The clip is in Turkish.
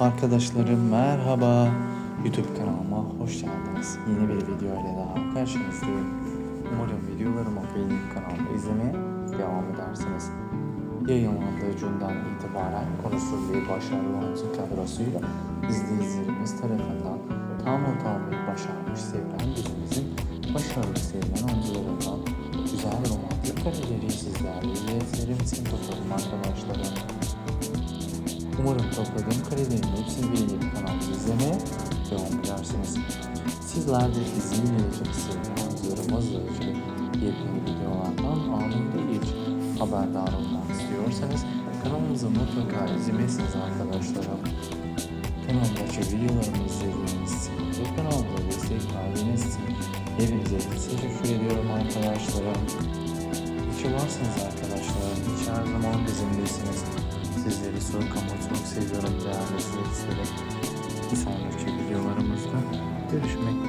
Arkadaşlarım merhaba. YouTube kanalıma hoş geldiniz. Yeni bir video ile daha karşınızdayım. Umarım videolarımı beğenip kanalımı izlemeye devam edersiniz. Yayınlandığı günden itibaren konuşulduğu başarılı oyuncu kadrosuyla izleyicilerimiz tarafından tam not almayı başarmış sevilen dizimizin başarılı sevilen oyuncularından güzel romantik kareleri sizlerle izleyicilerim için topladım arkadaşlarım. Umarım topladığım karelerin hepsini beğenip kanalımı izlemeye devam edersiniz. Sizler de ilgili sevilen oyuncularımızla ilgili yepyeni videolardan anında ilk haberdar olmak istiyorsanız kanalımızı mutlaka izlemesiniz arkadaşlarım. Kanalımdaki videolarımı izlediğiniz ve kanalımıza destek verdiğiniz için hepinize teşekkür ediyorum arkadaşlarım. İyi ki varsınız arkadaşlarım. Hiç her zaman bizimleysiniz videomuzu kapatmak seviyorum. Beğenmesini isterim. Bir sonraki videolarımızda görüşmek